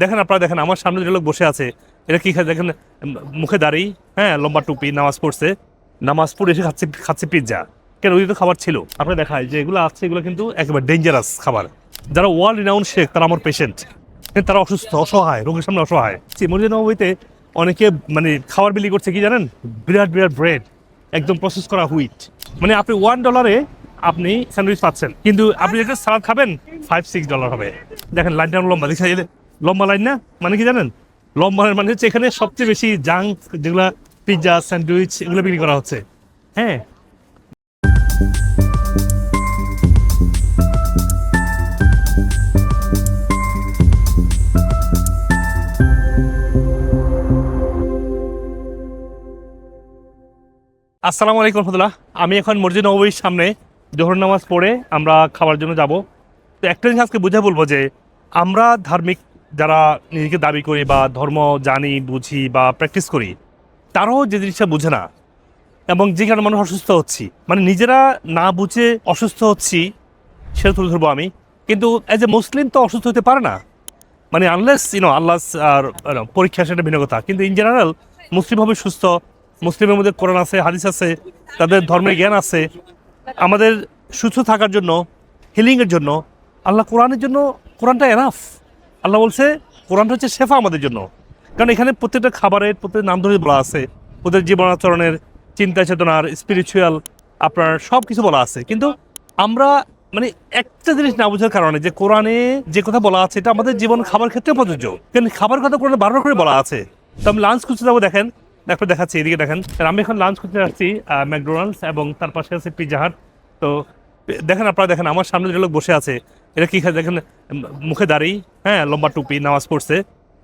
দেখেন আপনারা, দেখেন আমার সামনে যে লোক বসে আছে, এটা কি দেখেন মুখে দাঁড়িয়ে হ্যাঁ লম্বা টুপি, নামাজ পড়ছে। নামাজ পড়ে এসে খাচ্ছে খাচ্ছে পিৎজা কেন, ওই তো খাবার ছিল। আপনারা দেখায় যে এগুলো আছে, এগুলো কিন্তু একেবারে ডেঞ্জারাস খাবার। যারা ওয়ার্ল্ড রিনাউন্ড শেখ, তারা আমার পেশেন্ট তারা অসুস্থ, অসহায়, রোগের সামনে অসহায়। মসজিদ নবীতে অনেকে মানে খাবার বিলি করছে কি জানেন? বিরাট বিরাট ব্রেড একদম প্রসেস করা হুইট মানে আপনি ওয়ান ডলারে আপনি স্যান্ডউইচ পাচ্ছেন। কিন্তু আপনি একটা সালাদ খাবেন ফাইভ সিক্স ডলার হবে। দেখেন লাইনটা লম্বা দেখছেন লম্বা লাইন না? মানে কি জানেন? লম্বা লাইন মানে হচ্ছে এখানে সবচেয়ে বেশি জাঙ্ক যেগুলা পিৎজা স্যান্ডউইচ এগুলো বিক্রি করা হচ্ছে। হ্যাঁ? আসসালামু আলাইকুম রহমতুল্লাহ। আমি এখন মসজিদ নবীর সামনে জোহর নামাজ পড়ে আমরা খাবার জন্য যাব। তো একটা জিনিস আজকে বুঝে বলব যে আমরা ধার্মিক যারা নিজেকে দাবি করি বা ধর্ম জানি, বুঝি বা প্র্যাকটিস করি, তারাও যে জিনিসটা বুঝে না। এবং যে কারণে মানুষ অসুস্থ হচ্ছি। মানে নিজেরা না বুঝে অসুস্থ হচ্ছি, সেটা তুলে ধরবো আমি। কিন্তু অ্যাজ এ মুসলিম তো অসুস্থ হতে পারে না। মানে আনলেস ইউনো আল্লাহ আর পরীক্ষা সেটা ভিন্ন কথা কিন্তু ইন জেনারেল মুসলিম হবে সুস্থ। মুসলিমের মধ্যে কোরআন আছে, হাদিস আছে, তাদের ধর্মের জ্ঞান আছে। আমাদের সুস্থ থাকার জন্য হিলিংয়ের জন্য, আল্লাহ কোরআনের জন্য, কোরআনটা এনাফ আল্লাহ বলছে, কোরআনটা হচ্ছে শেফা আমাদের জন্য। কারণ এখানে প্রত্যেকটা খাবারের প্রত্যেক নাম ধরে বলা আছে। ওদের জীবনাচরণের চিন্তা চেতনার স্পিরিচুয়াল আপনার সব কিছু বলা আছে। কিন্তু আমরা মানে একটা জিনিস না বোঝার কারণে যে কোরআনে যে কথা বলা আছে, এটা আমাদের জীবন খাবার ক্ষেত্রে প্রযোজ্য। কিন্তু খাবার কথা কোরআনে বারবার করে বলা আছে। তো আমি লাঞ্চ করতে যাব, দেখেন। দেখো দেখাচ্ছি, এদিকে দেখেন। আমি এখন লাঞ্চ করতে যাচ্ছি ম্যাকডোনাল্ডস এবং তার পাশে আছে পিৎজা হাট তো, দেখেন আপনারা, দেখেন, আমার সামনে যে লোক বসে আছে এটা কি খায়? দেখেন মুখে দাঁড়িয়ে হ্যাঁ লম্বা টুপি, নামাজ পড়ছে।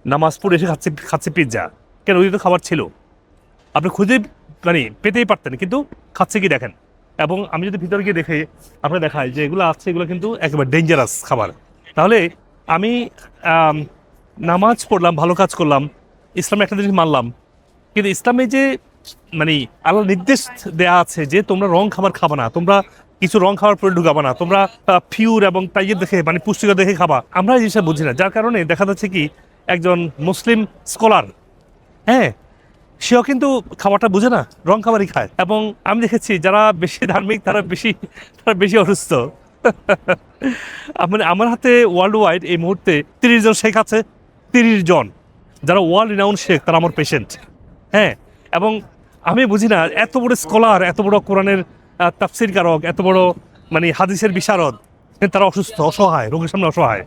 নামাজ পড়ে এসে খাচ্ছে খাচ্ছে পিৎজা কেন, ওই তো খাবার ছিল। আপনি খুঁজে মানে পেতেই পারতেন, কিন্তু খাচ্ছে কি দেখেন? এবং আমি যদি ভিতরে গিয়ে দেখে, আপনাকে দেখাই যে এগুলো আছে, এগুলো কিন্তু একেবারে ডেঞ্জারাস খাবার। তাহলে আমি নামাজ পড়লাম, ভালো কাজ করলাম, ইসলামে একটা জিনিস মানলাম। কিন্তু ইসলামে যে মানে আল্লাহ নির্দেশ দেয়া আছে যে তোমরা রং খাবার খাবা না, তোমরা কিছু রং খাবার পরে ঢুকাবা না। তোমরা ফিউর এবং তাইয়ের দেখে মানে পুষ্টিকর দেখে খাবা। আমরা এই জিনিসটা বুঝি না। যার কারণে দেখা যাচ্ছে কি, একজন মুসলিম স্কলার হ্যাঁ সেও কিন্তু খাবারটা বুঝে না, রং খাবারই খায়। এবং আমি দেখেছি, যারা বেশি ধার্মিক, তারা বেশি তারা বেশি অসুস্থ। মানে আমার হাতে ওয়ার্ল্ড ওয়াইড এই মুহূর্তে তিরিশ জন শেখ আছে, তিরিশ জন। যারা ওয়ার্ল্ড রিনাউন্ড শেখ, তারা আমার পেশেন্ট হ্যাঁ এবং আমি বুঝি না, এত বড় স্কলার এত বড় কোরআনের তাফসির কারক, এত বড় মানে হাদিসের বিশারদ তারা অসুস্থ, অসহায়, রোগের সামনে অসহায়।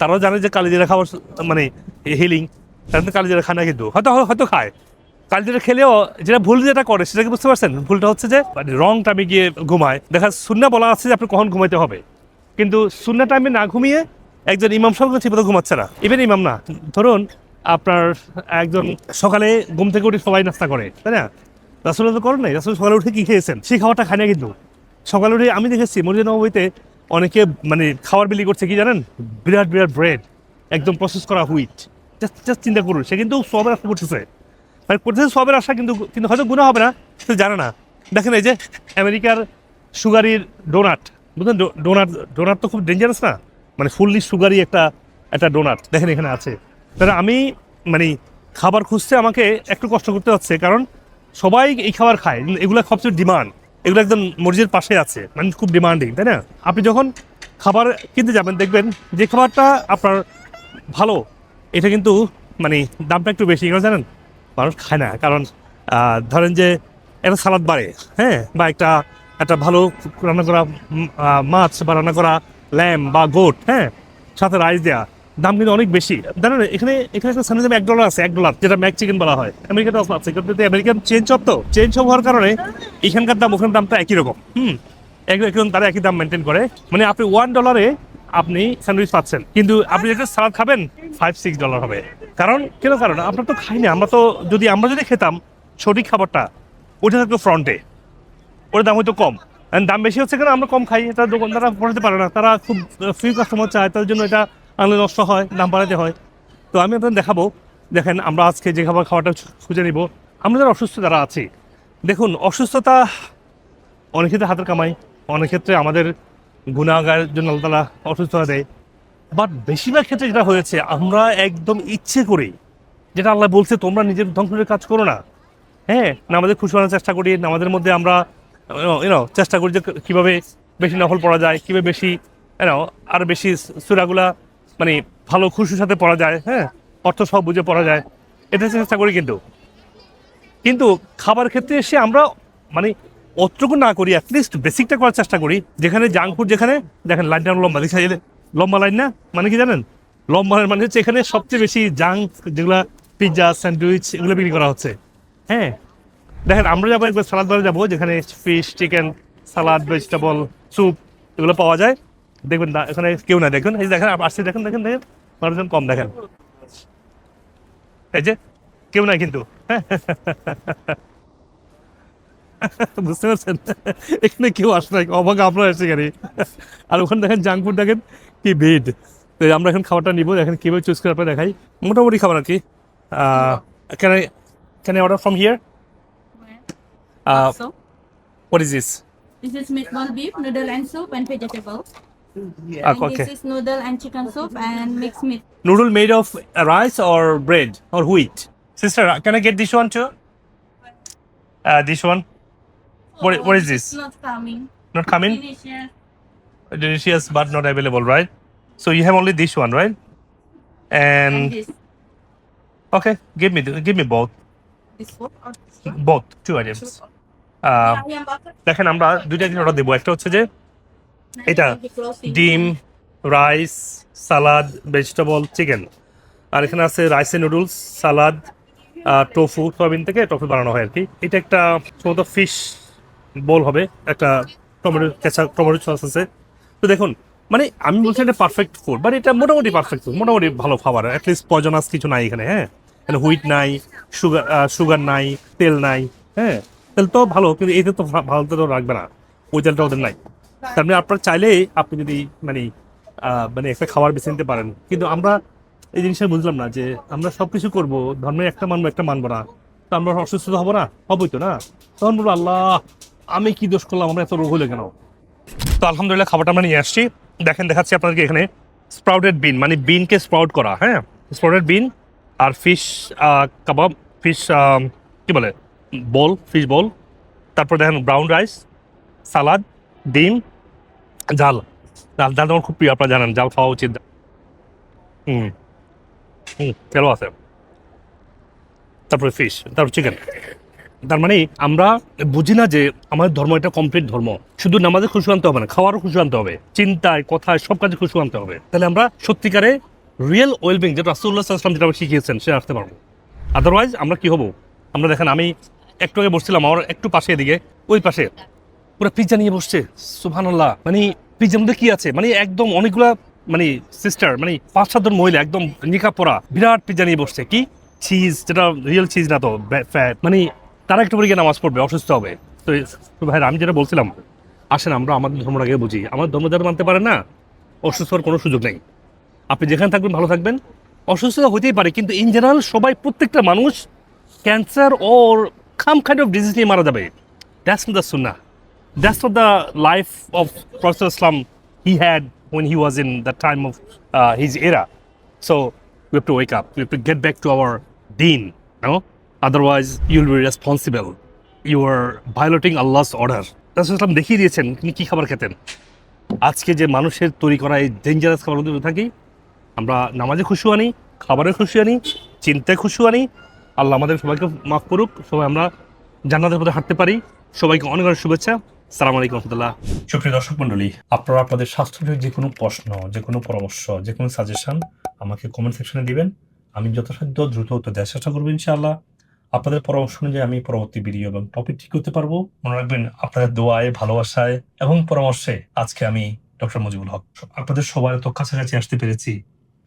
তারাও জানে যে কালিজিরা খাবার মানে হিলিং তারা কিন্তু কালিজিরা খায় না কিন্তু। হয়তো হয়তো খায়। কালিজিরা খেলেও যেটা ভুল যেটা করে, সেটা কি বুঝতে পারছেন? ভুলটা হচ্ছে যে মানে রং টাইমে গিয়ে ঘুমায়। দেখা শূন্য বলা আছে যে আপনি কখন ঘুমাইতে হবে। কিন্তু শূন্য টাইমে না ঘুমিয়ে একজন ইমাম ঠিক মতো ঘুমাচ্ছে না। ইভেন ইমাম না। ধরুন, আপনার একজন সকালে ঘুম থেকে উঠে সবাই নাস্তা করে, তাই না? রাসুল তো করেন নাই। রাসুল সকালে উঠে কি খেয়েছেন? সেই খাবারটা খায় না কিন্তু। সকালে উঠে আমি দেখেছি মসজিদ নবীতে অনেকে মানে খাবার বিলি করছে, কি জানেন? বিরাট বিরাট ব্রেড একদম প্রসেস করা হুইট জাস্ট জাস্ট চিন্তা করুন, সে কিন্তু সবের আশা করতেছে। মানে করতেছে সবের আশা কিন্তু কিন্তু হয়তো গুণা হবে না, সে জানে না। দেখেন এই যে আমেরিকার সুগারির ডোনাট বুঝলেন? ডোনাট ডোনাট তো খুব ডেঞ্জারাস না? মানে ফুললি সুগারি একটা একটা ডোনাট দেখেন এখানে আছে। তাহলে আমি মানে খাবার খুঁজতে আমাকে একটু কষ্ট করতে হচ্ছে, কারণ সবাই এই খাবার খায় এগুলো সবচেয়ে ডিমান্ড এগুলো একদম মসজিদের পাশে আছে মানে খুব ডিমান্ডিং তাই না? আপনি যখন খাবার কিনতে যাবেন, দেখবেন যে খাবারটা আপনার ভালো, এটা কিন্তু মানে দামটা একটু বেশি কেন জানেন, মানুষ খায় না, কারণ ধরেন যে একটা সালাদ বাড়ে হ্যাঁ? বা একটা একটা ভালো রান্না করা মাছ বা রান্না করা ল্যাম বা গোট হ্যাঁ? সাথে রাইস দেওয়া দাম কিন্তু অনেক বেশি। জানেন এখানে এখানে একটা স্যান্ডউইচ এক ডলার আছে, এক ডলার যেটা ম্যাক চিকেন বলা হয়। আমেরিকাতে আছে কিন্তু আমেরিকান চেঞ্জ অফ তো। চেঞ্জ হওয়ার কারণে এখানকার দাম ওখানের দামটা একই রকম। হুম, এক- একদম তারা একই দাম মেনটেন করে। মানে আপনি ওয়ান ডলারে আপনি স্যান্ডউইচ পাচ্ছেন। কিন্তু আপনি একটা সালাদ খাবেন ফাইভ সিক্স ডলার হবে। কারণ, কেন কারণ? আমরা তো খাই না আমরা তো যদি, আমরা যদি খেতাম, সঠিক খাবারটা ওটা থাকতো ফ্রন্টে ওর দাম হয়তো কম। দাম বেশি হচ্ছে কেন? আমরা কম খাই। এটা দোকানদাররা পড়াতে পারে না। তারা খুব ফ্রি কাস্টমার চায় তার জন্য এটা আনলে নষ্ট হয়, দাম বাড়াতে হয়। তো আমি আপনাদের দেখাবো, দেখেন আমরা আজকে যে খাবার খাওয়াটা খুঁজে নিব। আমরা যারা অসুস্থ যারা আছি, দেখুন, অসুস্থতা অনেক ক্ষেত্রে হাতের কামাই, অনেক ক্ষেত্রে আমাদের গুণাগারের জন্য আল্লাহ তালা অসুস্থতা দেয়। বাট বেশিরভাগ ক্ষেত্রে যেটা হয়েছে, আমরা একদম ইচ্ছে করি যেটা আল্লাহ বলছে, তোমরা নিজের ধ্বংসের কাজ করো না। হ্যাঁ না আমাদের খুশি হওয়ার চেষ্টা করি আমাদের মধ্যে আমরা ইউনো চেষ্টা করি যে কীভাবে বেশি নফল পড়া যায়, কীভাবে বেশি ইউনো আর বেশি সুরাগুলা মানে ভালো খুশির সাথে পড়া যায় হ্যাঁ? অর্থ সব বুঝে পড়া যায়। এটা চেষ্টা করি কিন্তু। কিন্তু খাবার ক্ষেত্রে এসে আমরা মানে অতটুকু না করি অ্যাটলিস্ট বেসিকটা করার চেষ্টা করি। যেখানে জাঙ্ক ফুড যেখানে, দেখেন লাইনটা লম্বা, দেখে লম্বা লাইন না? মানে কি জানেন? লম্বা লাইন মানে হচ্ছে এখানে সবচেয়ে বেশি জাঙ্ক যেগুলা পিৎজা স্যান্ডউইচ এগুলো বিক্রি করা হচ্ছে। হ্যাঁ? দেখেন, আমরা যাব একবার সালাদ বারে যাব, যেখানে fish chicken salad vegetable soup এগুলো পাওয়া যায়। দেখবেন না এখানে কেউ না দেখুন এই যে দেখেন আসছে দেখেন দেখেন দেখেন। মানুষজন কম দেখেন। এই যে কেউ নাই কিন্তু। বুঝতে পারছেন? এখানে কেউ আসে নাই অবাক আমরা এসে গেছি আর ওখানে দেখেন জাঙ্ক ফুড দেখেন কি ভিড়। তো আমরা এখন খাবারটা নিবো দেখেন কীভাবে চুজ করে আপনার দেখাই। মোটামুটি খাবার আর কি। Can I can I order from here what is this this? Is meatball beef, noodle and soup, and vegetables. Ah, and okay. this is noodle and chicken soup and mixed meat. noodle made of rice or bread or wheat sister can i get this one too uh, this one What i- what is this? Not coming. not coming Delicious. delicious but not available right so you have only this one right And and this, okay give me the- give me both this one or this one. both two items uh, Yeah, butter. দেখেন আমরা দুইটা জিনিস order দেবো একটা হচ্ছে যে এটা. ডিম রাইস সালাদ ভেজিটেবল চিকেন আর এখানে আছে রাইস রাইসে নুডলস সালাদ টোফু সয়াবিন থেকে টফু বানানো হয় আর কি। এটা একটা সম্ভবত ফিশ বোল হবে একটা টমেটো কেঁচা টমেটো সস আছে। তো দেখুন মানে আমি বলছি এটা পারফেক্ট ফুড বাট এটা মোটামুটি পারফেক্ট ফুড মোটামুটি ভালো খাবার অ্যাটলিস্ট পয়জনাস কিছু নাই এখানে হ্যাঁ? এখানে হুইট নাই সুগার সুগার নাই তেল নাই হ্যাঁ? তেল তো ভালো কিন্তু এতে তো ভালো তো রাখবে না ওই তেলটা ওদের নাই। তার মানে আপনার চাইলে আপনি যদি মানে মানে একটা খাবার বেছে নিতে পারেন। কিন্তু আমরা এই জিনিসটা বুঝলাম না যে আমরা সব কিছু করব ধর্মে একটা মানবো একটা মানবো না। তো আমরা অসুস্থ হব না? হবই তো না? তখন বলব, আল্লাহ, আমি কি দোষ করলাম? আমরা এত রোগ হলো কেন? তো আলহামদুলিল্লাহ খাবারটা আমরা নিয়ে আসছি। দেখেন, দেখাচ্ছি আপনাদেরকে এখানে স্প্রাউটেড বিন মানে বিনকে স্প্রাউট করা হ্যাঁ? স্প্রাউটেড বিন আর ফিশ কাবাব ফিশ কি বলে? বল ফিশ বল তারপর দেখেন ব্রাউন রাইস সালাদ ডিম, জাল। জাল জাল আমার খুব প্রিয়, আপনারা জানেন, জাল খাওয়া উচিত। হুম। হুম তেলও আছে। তারপরে ফিশ তারপর চিকেন তার মানে আমরা বুঝি না যে আমাদের ধর্ম এটা কমপ্লিট ধর্ম। শুধু নামাজে খুশি আনতে হবে না, খাওয়ারও খুশি আনতে হবে। চিন্তায়, কথায়, সব কাজে খুশি আনতে হবে। তাহলে আমরা সত্যিকারে রিয়েল ওয়েলবিং যেটা রাসুল্লাহ আসলাম যেটা আমাকে শিখিয়েছেন সে আসতে পারব। আদারওয়াইজ আমরা কি হব? আমরা দেখেন, আমি একটু আগে বসছিলাম, আমার একটু পাশে এদিকে, ওই পাশে। পুরো পিজ্জা নিয়ে বসছে, সুবহানাল্লাহ। মানে পিজ্জার মধ্যে কি আছে? মানে একদম অনেকগুলা মানে সিস্টার মানে পাঁচ সাতজন মহিলা একদম নিকা পরা বিরাট পিজ্জা নিয়ে বসছে। কি? চিজ যেটা রিয়েল চিজ না তো ফ্যাট মানে তারা একটু পরে গিয়ে নামাজ পড়বে, অসুস্থ হবে। তো তো ভাই আমি যেটা বলছিলাম, আসেন আমরা আমাদের ধর্মটাকে বুঝি। আমার ধর্ম যারা মানতে পারে না, অসুস্থ হওয়ার কোনো সুযোগ নেই। আপনি যেখানে থাকবেন, ভালো থাকবেন। অসুস্থতা হতেই পারে, কিন্তু ইন জেনারেল সবাই, প্রত্যেকটা মানুষ ক্যান্সার ওর খাম কাইন্ড অফ ডিজিজ নিয়ে মারা যাবে। দ্যাটস দ্য সুন্না that's not the life of Prophet Islam he had when he was in the time of uh, his era. So we have to wake up. We have to get back to our deen. No, otherwise you'll be responsible. You are violating Allah's order. Prophet Islam দেখিয়ে দিয়েছেন তিনি কি খাবার খেতেন আজকে যে মানুষের তৈরি করা এই ডেঞ্জারাস খাবার মধ্যে থাকি আমরা নামাজে খুশি আনি খাবারে খুশি আনি চিন্তায় খুশি আনি আল্লাহ আমাদের সবাইকে মাফ করুক সবাই আমরা জান্নাতের পথে হাঁটতে পারি সবাইকে অনেক অনেক শুভেচ্ছা সালাম আলাইকুম রহমতুল্লাহ। সুপ্রিয় দর্শক মন্ডলী আপনারা আপনাদের স্বাস্থ্য যে কোনো প্রশ্ন যে কোনো পরামর্শ যে কোনো সাজেশন আমাকে কমেন্ট সেকশনে দিবেন। আমি যথাসাধ্য দ্রুত উত্তর দেওয়ার চেষ্টা করব ইনশাআল্লাহ। আপনাদের পরামর্শ অনুযায়ী আমি পরবর্তী ভিডিও এবং টপিক ঠিক করতে পারব। মনে রাখবেন, আপনাদের দোয়ায়, ভালোবাসায় এবং পরামর্শে আজকে আমি ডক্টর মুজিবুল হক। আপনাদের সবার তো কাছাকাছি আসতে পেরেছি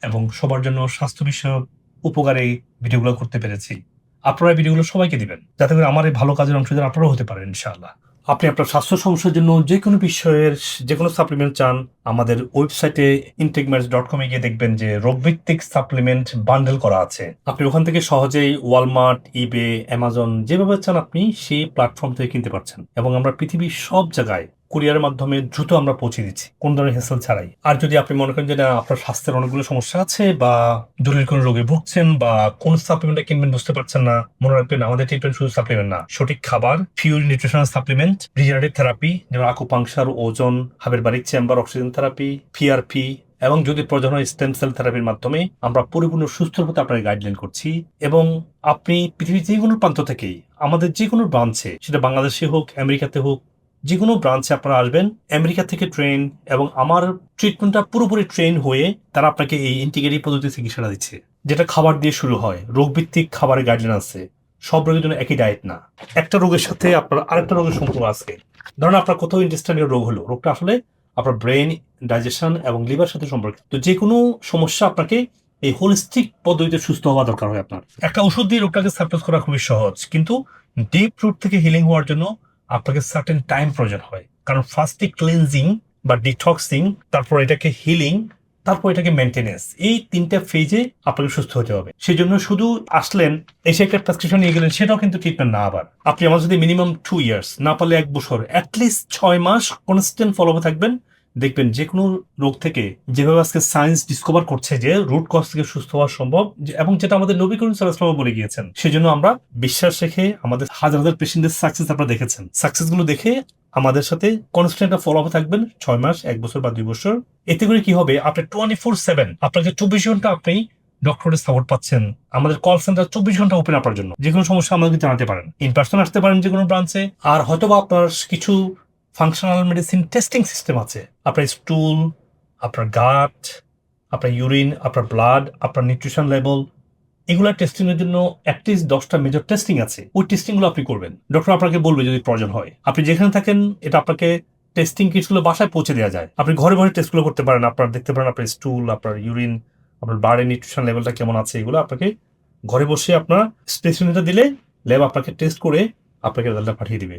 এবং সবার জন্য স্বাস্থ্য বিষয়ক উপকারে ভিডিওগুলো করতে পেরেছি। আপনারা ভিডিওগুলো সবাইকে দিবেন। যাতে করে আমার এই ভালো কাজের অংশীদার আপনারাও হতে পারেন ইনশাআল্লাহ। আপনি আপনার স্বাস্থ্য সমস্যার জন্য যে কোনো বিষয়ের যে কোনো সাপ্লিমেন্ট চান, আমাদের ওয়েবসাইটে ইনটেকমেন্টস ডট কমে গিয়ে দেখবেন যে রোগভিত্তিক সাপ্লিমেন্ট বান্ডেল করা আছে। আপনি ওখান থেকে সহজেই ওয়ালমার্ট ইবে অ্যামাজন যেভাবে চান আপনি সেই প্ল্যাটফর্ম থেকে কিনতে পারছেন। এবং আমরা পৃথিবীর সব জায়গায় কুরিয়ারের মাধ্যমে দ্রুত আমরা পৌঁছে দিচ্ছি, কোন ধরনের হেসেল ছাড়াই। আর যদি আপনি মনে করেন যে, না, আপনার স্বাস্থ্যের অনেকগুলো সমস্যা আছে বা জরুরি কোনো রোগে ভুগছেন বা কোন সাপ্লিমেন্টটা কিনবেন বুঝতে পারছেন না, মনে রাখবেন আমাদের ট্রিটমেন্ট শুধু সাপ্লিমেন্ট না, সঠিক খাবার pure nutritional supplement regenerative therapy যেমন আকুপাংশার ওজন হাবের বাড়ির চেম্বার অক্সিজেন থেরাপি পিআরপি এবং যদি প্রয়োজন হয় স্টেম সেল থেরাপির মাধ্যমে, আমরা পরিপূর্ণ সুস্থ হতে আপনাকে গাইডলাইন করছি। এবং আপনি পৃথিবীর যে কোনো প্রান্ত থেকেই, আমাদের যে কোনো ব্রাঞ্চে সেটা বাংলাদেশে হোক, আমেরিকাতে হোক যে কোনো ব্রাঞ্চে আপনারা আসবেন, আমেরিকা থেকে ট্রেন এবং আমার ট্রিটমেন্টটা পুরোপুরি ট্রেন হয়ে তারা আপনাকে এই ইন্টিগ্রেটিভ পদ্ধতি চিকিৎসাটা দিচ্ছে, যেটা খাবার দিয়ে শুরু হয়, রোগভিত্তিক খাবারের গাইডলাইন আছে, সব রোগের জন্য একই ডায়েট না। একটা রোগের সাথে আপনার আরেকটা রোগের সম্পর্ক আছে। ধরুন আপনার কোথাও ইন্টেস্টাইনের রোগ হলো, রোগটা আসলে আপনার ব্রেন ডাইজেশন এবং লিভার সাথে সম্পর্কিত, তো যে কোনো সমস্যা আপনাকে এই হোলিস্টিক পদ্ধতিতে সুস্থ হওয়া দরকার হয় আপনার। একটা ওষুধ দিয়ে রোগটাকে সাপ্রেস করা খুবই সহজ, কিন্তু ডিপ রুট থেকে হিলিং হওয়ার জন্য আপনাকে সার্টেন টাইম প্রয়োজন হয়। কারণ ফার্স্টে ক্লিনজিং বা ডিটক্সিং তারপর এটাকে হিলিং তারপর এটাকে মেনটেনেন্স এই তিনটা ফেজে আপনাকে সুস্থ হতে হবে। সেই জন্য শুধু আসলেন, এসে একটা প্রেসক্রিপশন নিয়ে গেলেন, সেটাও কিন্তু ট্রিটমেন্ট না আবার। আপনি আমার যদি মিনিমাম টু ইয়ার্স না পারলে এক বছর অ্যাটলিস্ট ছয় মাস কনস্ট্যান্ট ফলো থাকবেন। দেখবেন যে কোনো রোগ থেকে যেভাবে আজকে সায়েন্স ডিসকভার করছে যে রুট কজ থেকে সুস্থ হওয়া সম্ভব এবং যেটা আমাদের নবী করিম সাল্লাহ বলে গিয়েছেন, সেজন্য আমরা বিশ্বাস রেখে আমাদের হাজার হাজার পেশেন্টের সাকসেস আপনারা দেখেছেন। সাকসেসগুলো দেখে আমাদের সাথে কনস্ট্যান্ট ফলো আপ থাকবেন, ছয় মাস, এক বছর বা দুই বছর। এতে করে কি হবে? আপনি টোয়েন্টি ফোর সেভেন আপনাকে চব্বিশ ঘণ্টা আপনি ডক্টরের সাপোর্ট পাচ্ছেন। আমাদের কল সেন্টার চব্বিশ ঘণ্টা ওপেন আপনার জন্য। যে কোনো সমস্যা আমাদেরকে জানাতে পারেন। ইন পার্সন আসতে পারেন যে কোনো ব্রাঞ্চে আর হয়তো বা আপনার কিছু ফাংশনাল মেডিসিন টেস্টিং সিস্টেম আছে। আপনার স্টুল আপনার গাট আপনার ইউরিন আপনার ব্লাড আপনার নিউট্রিশন লেভেল এগুলা টেস্টিং এর জন্য অ্যাটলিস্ট দশটা মেজর টেস্টিং আছে। ওই টেস্টিংগুলো আপনি করবেন। ডক্টর আপনাকে বলবে যদি প্রয়োজন হয়। আপনি যেখানে থাকেন, এটা আপনাকে টেস্টিং কিটসগুলো বাসায় পৌঁছে দেওয়া যায়। আপনি ঘরে ঘরে টেস্টগুলো করতে পারেন। আপনার দেখতে পারেন আপনার স্টুল আপনার ইউরিন আপনার ব্লাডের নিউট্রিশন লেভেলটা কেমন আছে এগুলো আপনাকে ঘরে বসে আপনার স্পেসিমেন্টটা দিলে ল্যাব আপনাকে টেস্ট করে আপনাকে রেজাল্টটা পাঠিয়ে দিবে।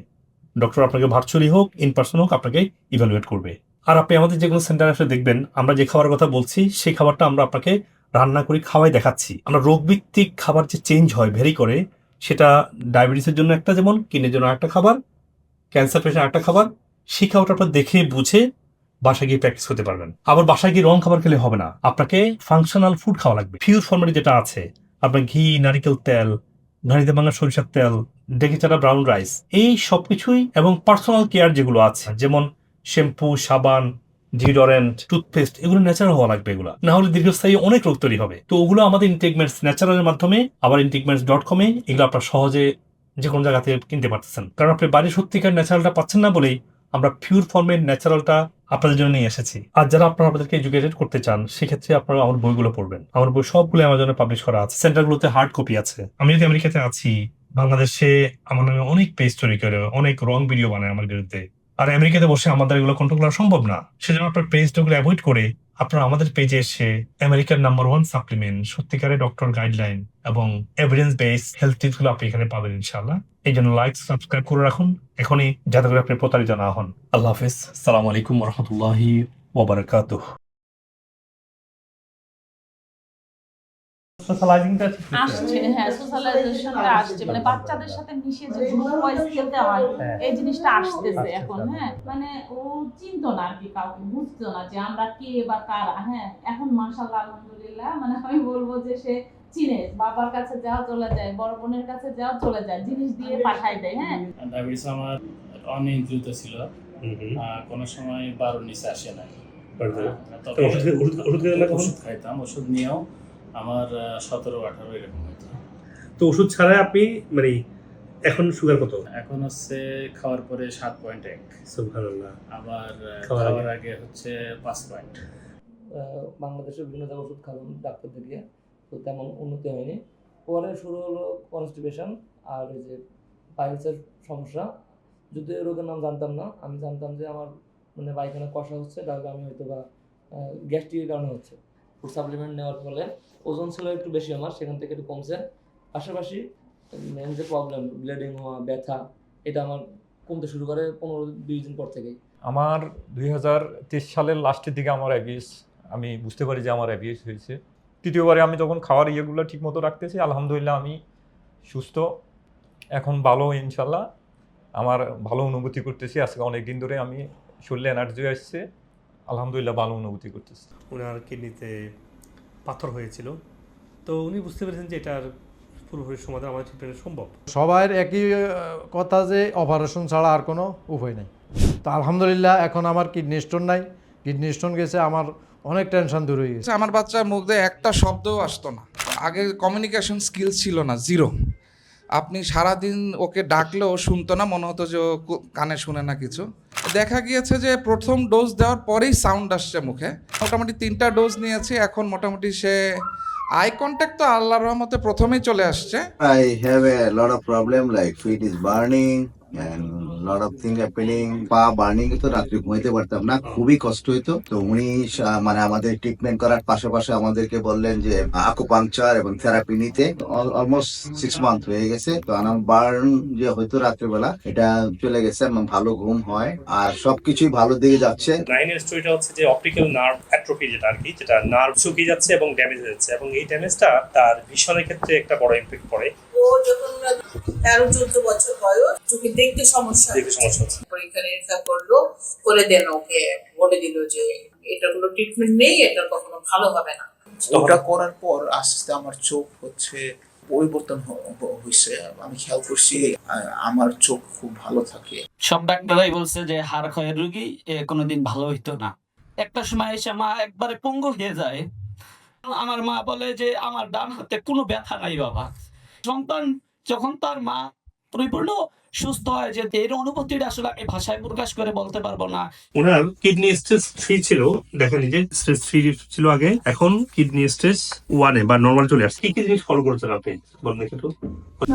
ডক্টর আপনাকে ভার্চুয়ালি হোক ইন পার্সন হোক, আপনাকে ইভ্যালুয়েট করবে। আর আপনি আমাদের যে কোনো সেন্টারে এসে দেখবেন, আমরা যে খাবারের কথা বলছি, সেই খাবারটা আমরা আপনাকে রান্না করে খাওয়াই দেখাচ্ছি। আমরা রোগভিত্তিক খাবার যে চেঞ্জ হয় ভেরি করে, সেটা ডায়াবেটিসের জন্য একটা যেমন কিনের জন্য একটা খাবার ক্যান্সার পেশেন্ট একটা খাবার, সেই খাবারটা আপনার দেখে, বুঝে বাসায় গিয়ে প্র্যাকটিস করতে পারবেন। আবার বাসায় গিয়ে রং খাবার খেলে হবে না। আপনাকে ফাংশনাল ফুড খাওয়া লাগবে। পিওর ফর্মেটে যেটা আছে, আপনার ঘি, নারিকেল তেল ঘানিতে ভাঙা সরিষার তেল, ডেকে চারা ব্রাউন রাইস এই সব কিছুই এবং পার্সোনাল কেয়ার যেগুলো আছে, যেমন শ্যাম্পু সাবান ডিওডোরেন্ট টুথপেস্ট এগুলো ন্যাচারাল হওয়া লাগবে এগুলো। না হলে দীর্ঘস্থায়ী অনেক রোগ তৈরি হবে। তো ওগুলো আমাদের ইন্টিগমেন্টস ন্যাচারালের মাধ্যমে, আবার ইন্টিগমেন্টস ডট কমে এগুলো আপনার সহজে যে কোনো জায়গাতে কিনতে পারতেছেন। কারণ আপনি বাড়ির সত্যিকার ন্যাচারালটা পাচ্ছেন না বলেই আমরা পিওর ফর্মের ন্যাচারালটা আপনাদের জন্য নিয়ে এসেছি। আর যারা আপনারা আমাদেরকে এডুকেটেড করতে চান, সেক্ষেত্রে আপনারা আমার বইগুলো পড়বেন। আমার বই সবগুলো অ্যামাজনে পাবলিশ করা আছে। সেন্টারগুলোতে হার্ড কপি আছে। আমি যদি আমেরিকাতে আছি, বাংলাদেশে আমার নামে অনেক পেজ তৈরি করে, অনেক রং ভিডিও বানায় আমার বিরুদ্ধে। আর আমেরিকাতে বসে আমাদের এগুলো কন্ট্রোল করা সম্ভব না। সেজন্য আপনার পেজটাগুলো অ্যাভয়েড করে আপনারা আমাদের পেজে এসে আমেরিকার নাম্বার ওয়ান সাপ্লিমেন্ট সত্যিকারের ডক্টর গাইডলাইন এবং এভিডেন্স বেস হেলথ টিপসগুলো আপনি এখানে পাবেন ইনশাল্লাহ এই জন্য লাইক সাবস্ক্রাইব করে রাখুন। এখনই যাতে করে আপনি প্রতারিত না হন। আল্লাহ হাফিজ। সালাম আলাইকুম রহমতুল্লাহি ওবরাকাতুহ সোশ্যালাইজিংটা আসছে হ্যাঁ সোশ্যালাইজেশনটা আসছে। মানে বাচ্চাদের সাথে মিশে যে গ্রুপ ওয়াইজ খেলতে হয় হ্যাঁ। এই জিনিসটা আসতেছে এখন। হ্যাঁ। মানে ও চিনতো না আর কি কাউকে বুঝতো না যে আমরা কে বা কারা হ্যাঁ। এখন মাশাআল্লাহ আলহামদুলিল্লাহ মানে আমি বলব যে সে চিনে বাবার কাছে যাও চলে যায় বড় বোনের কাছে যাও চলে যায় জিনিস দিয়ে পাঠাই দেয় হ্যাঁ। ডায়াবেটিস আমার অনিয়ন্ত্রিত ছিল আহ, কোনো সময় বারোর নিচে আসে না কখনো? ওষুধ খাইতাম ওষুধ নিয়েও আমার সতেরো আঠারো এরকম হতো তো ওষুধ ছাড়া আপনি মানে এখন সুগার কত? এখন হচ্ছে খাওয়ার পরে সাত পয়েন্ট এক। সুবহানাল্লাহ। আবার খাওয়ার আগে? হচ্ছে পাঁচ পয়েন্ট বাংলাদেশের বিভিন্ন জায়গায় ওষুধ খালাম ডাক্তার দেখিয়ে তো তেমন উন্নতি হয়নি। পরে শুরু হলো কনস্টিপেশন আর ওই যে পাইলসের সমস্যা। যদি এই রোগের নাম জানতাম না আমি জানতাম যে আমার মানে পায়খানা কষা হচ্ছে তাহলে আমি হয়তো বা গ্যাস্ট্রিকের কারণে হচ্ছে। ফুড সাপ্লিমেন্ট নেওয়ার ফলে ওজন ছিল একটু বেশি আমার সেখান থেকে একটু কমছে। পাশাপাশি মেন যে প্রবলেম ব্লিডিং হওয়া ব্যথা এটা আমার কমতে শুরু করে পনেরো বিশ দিন পর থেকেই। আমার দুই হাজার তেইশ সালের লাস্টের দিকে আমার অ্যাবিউস আমি বুঝতে পারি যে আমার অ্যাবিউস হয়েছে। তৃতীয়বারে আমি যখন খাওয়ার ইয়েগুলো ঠিকমতো রাখতেছি আলহামদুলিল্লাহ আমি সুস্থ এখন ভালো ইনশাল্লাহ আমার ভালো অনুভূতি করতেছি আজকে অনেক দিন ধরে আমি শরীরে এনার্জি আসছে আলহামদুলিল্লাহ ভালো অনুভূতি করতেছি। ওনার কিডনিতে পাথর হয়েছিল। তো উনি বুঝতে পেরেছেন যে এটার পুরোপুরি সমাধান আমাদের ট্রিটমেন্ট সম্ভব। সবার একই কথা যে অপারেশন ছাড়া আর কোনো উপায় নেই। তো আলহামদুলিল্লাহ এখন আমার কিডনি স্টোন নাই। কিডনি স্টোন গেছে আমার অনেক টেনশন দূর হয়ে গেছে। আমার বাচ্চার মুখ দিয়ে একটা শব্দও আসতো না। আগে কমিউনিকেশন স্কিল ছিল না জিরো আপনি সারাদিন ওকে ডাকলেও শুনতো না মনে হতো যে ও কানে শুনে না কিছু। দেখা গিয়েছে যে প্রথম ডোজ দেওয়ার পরেই সাউন্ড আসছে মুখে। মোটামুটি তিনটা ডোজ নিয়েছি, এখন মোটামুটি সে আই কন্ট্যাক্ট তো আল্লাহর রহমতে প্রথমেই চলে আসছে। I have a lot of problem like feet is burning lot of thing happening, পা বার্নিং তো রাত্রে ঘুমাইতে পারতাম না, খুবই কষ্ট হইতো। তো উনি মানে আমাদের ট্রিটমেন্ট করার পাশাপাশি আমাদেরকে বললেন যে আকুপাংচার এবং থেরাপি নিতে। অলমোস্ট সিক্স মান্থ হয়ে গেছে। তো আমার বার্ন যে হয়তো রাত্রেবেলা, এটা চলে গেছে, এবং ভালো ঘুম হয়। আর সবকিছুই ভালো দিকে যাচ্ছে। নাইনের স্টোরিটা হচ্ছে যে অপটিক্যাল নার্ভ অ্যাট্রোফি যেটা আর কি যেটা নার্ভ শুকিয়ে যাচ্ছে এবং ড্যামেজ হয়ে যাচ্ছে। এবং এই ড্যামেজটা তার ভিশনের ক্ষেত্রে একটা বড় ইমপ্যাক্ট পড়ে। ও যখন তেরো চোদ্দ বছর বয়স চোখে দেখতে সমস্যা পরীক্ষা নিরীক্ষা করল করে দেন ওকে বলে দিল যে এটা কোনো ট্রিটমেন্ট নেই এটা কখনো ভালো হবে না। ওটা করার পর আস্তে আস্তে আমার চোখ হচ্ছে পরিবর্তন হয়েছে আমি খেয়াল করছি আমার চোখ খুব ভালো থাকে। সব ডাক্তাররাই বলছে যে হাড় ক্ষয়ের রুগী কোনোদিন ভালো হইতো না। একটা সময় এসে মা একবারে পঙ্গু হয়ে যায়। আমার মা বলে যে আমার ডান হাতে কোনো ব্যথা নাই বাবা। সন্তান যখন তার মা পরিপূর্ণ সুস্থ হয় যে এর অনুভূতিটা আসলে আমি ভাষায় প্রকাশ করে বলতে পারব না। ওনার কিডনি স্টেজ থ্রি ছিল দেখেন এই যে স্টেজ থ্রি ছিল আগে। এখন কিডনি স্টেজ ওয়ানে বা নর্মাল চলে আসছে। কি কি জিনিস ফলো করেছেন আপনি? বলুন একটু।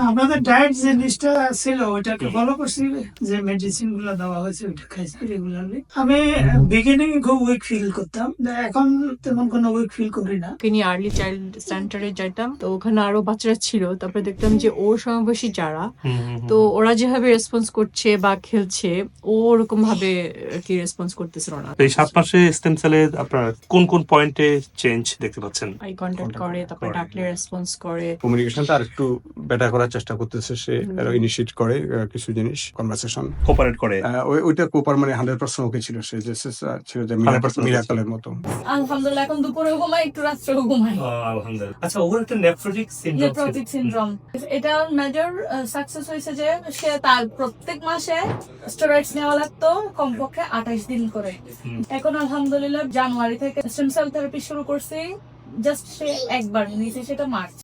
আপনাদের ডায়েট যে লিস্টটা ছিল ওইটাকে ফলো করছি। যে মেডিসিনগুলো দেওয়া হয়েছে ওইটা খাইছি রেগুলারলি আমি বিগিনিং খুব উইক ফিল করতাম। এখন তেমন কোনো উইক ফিল করি না। নিয়ে আর্লি চাইল্ড সেন্টারে যাইতাম। তো ওখানে আরও বাচ্চারা ছিল। তারপরে দেখতাম যে ওর সমবয়সী যারা তো ওরা যেভাবে রেসপন্স করছে বা খেলছে ও ওরকম ভাবে কি রেসপন্স করতেছিল না। এই সাত মাসে স্টেম সেলে আপনার কোন কোন পয়েন্টে চেঞ্জ দেখতে পাচ্ছেন? আই কন্ট্যাক্ট করে তারপর ডাকলে রেসপন্স করে। কমিউনিকেশনটা আর একটু বেটার করার চেষ্টা করতেছে সে ইনিশিয়েট করে কিছু জিনিস কনভারসেশন কোপারেট করে। ওইটা কোপার মানে হান্ড্রেড পার্সেন্ট ওকে ছিল সে যে ছিল যে মিরাকলের মতো। আলহামদুলিল্লাহ এখন দুপুরে ঘুমাই একটু রাত্রেও ঘুমাই। আলহামদুলিল্লাহ। আচ্ছা ওর একটা নেফ্রোটিক সিনড্রোম নেফ্রোটিক সিনড্রোম এটা মেজর সাকসেস হয়েছে যে সে তার প্রত্যেক মাসে স্টেরয়েডস নেওয়া লাগতো কমপক্ষে আঠাইশ দিন করে। এখন আলহামদুলিল্লাহ জানুয়ারি থেকে স্টেম সেল থেরাপি শুরু করছি জাস্ট সে একবার নিয়েছে সেটা মার্চ